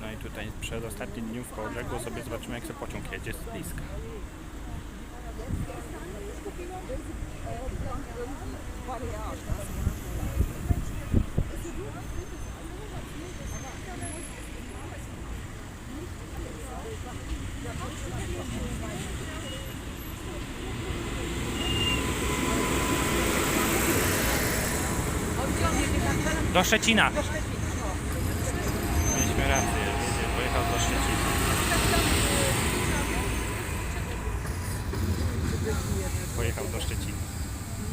No i tutaj przed ostatnim dniu w Kołobrzegu sobie zobaczymy jak się pociąg jedzie z bliska. Do Szczecina. Mieliśmy rację, jedzie, pojechał do Szczecina. Pojechał do Szczecina.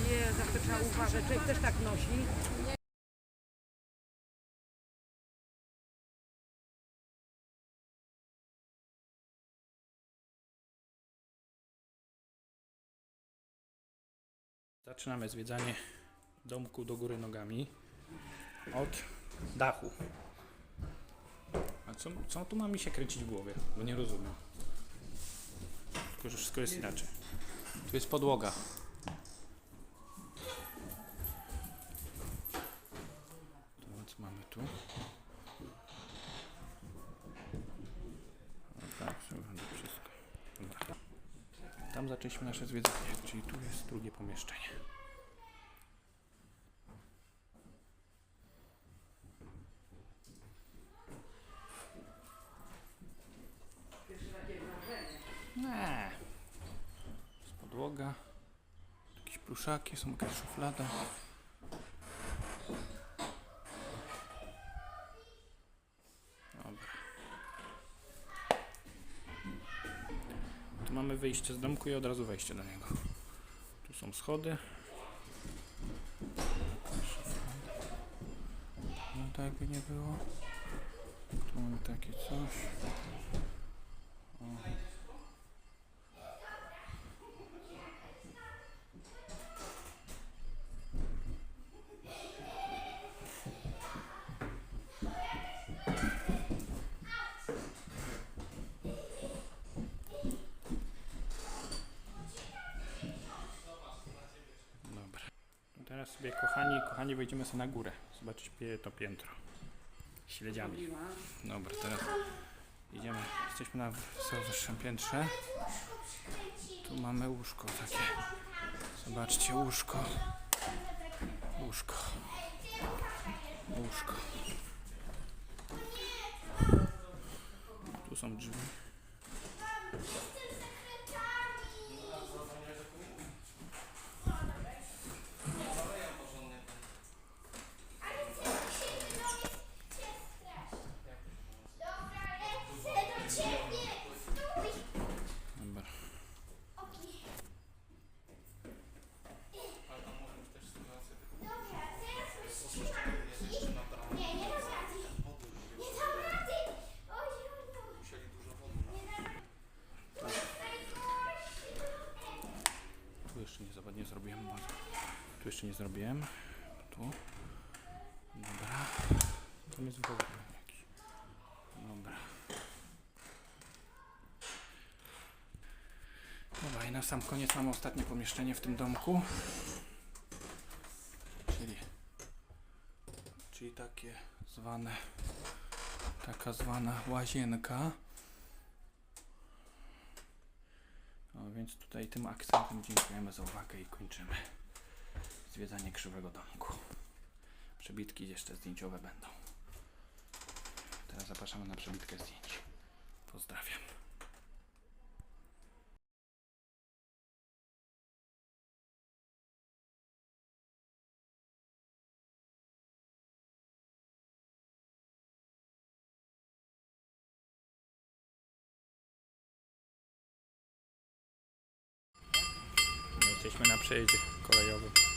Nie, zawsze trzeba uważać. Człowiek też tak nosi. Zaczynamy zwiedzanie domku do góry nogami od dachu. A co, co tu ma mi się kręcić w głowie? Bo nie rozumiem. Tylko, że wszystko jest inaczej. Tu jest podłoga. To co mamy tu? No tak, wszystko. Dobra. Tam zaczęliśmy nasze zwiedzanie, czyli tu jest drugie pomieszczenie. Nie. Jest podłoga. Jakieś pluszaki, są jakaś szuflada. Tu mamy wyjście z domku i od razu wejście do niego. Tu są schody. No tak by nie było. Tu mamy takie coś. Teraz sobie kochani, kochani wejdziemy sobie na górę. Zobaczyć to piętro. Śledziami. Dobra, teraz idziemy. Jesteśmy na wyższym piętrze. Tu mamy łóżko takie. Zobaczcie, łóżko. Łóżko. Łóżko. Tu są drzwi. Dobra. Tu jeszcze nie, zobacz, nie zrobiłem. bo- Tu jeszcze nie zrobiłem. Tu. Dobra. Tam jest w ogóle jakiś. Dobra. Dobra i na sam koniec mamy ostatnie pomieszczenie w tym domku. Czyli, czyli takie zwane, taka zwana łazienka. Więc tutaj tym akcentem dziękujemy za uwagę i kończymy zwiedzanie krzywego domku. Przebitki jeszcze zdjęciowe będą. Teraz zapraszamy na przebitkę zdjęć. Pozdrawiam. Jesteśmy na przejeździe kolejowym.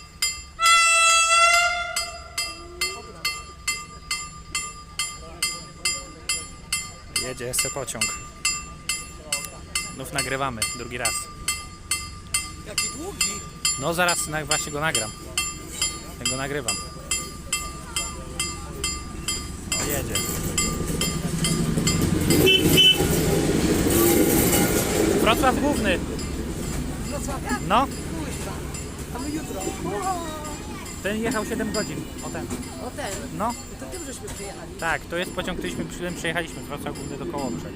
Jedzie jeszcze pociąg. Znów nagrywamy, drugi raz. Jaki długi. No zaraz na, właśnie go nagram. Ja go nagrywam. O, jedzie. Wrocław główny. Wrocławia? No. A my jutro. Ten jechał 7 godzin. O ten. O ten. No. To tym żeśmy przyjechali. Tak, to jest pociąg, któryśmy którym przejechaliśmy z Wrocław do Kołobrzeg.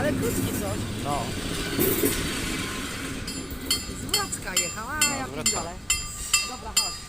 Ale krótki coś. No. Z Wrocka jechała, a ja w Dobra, chodź.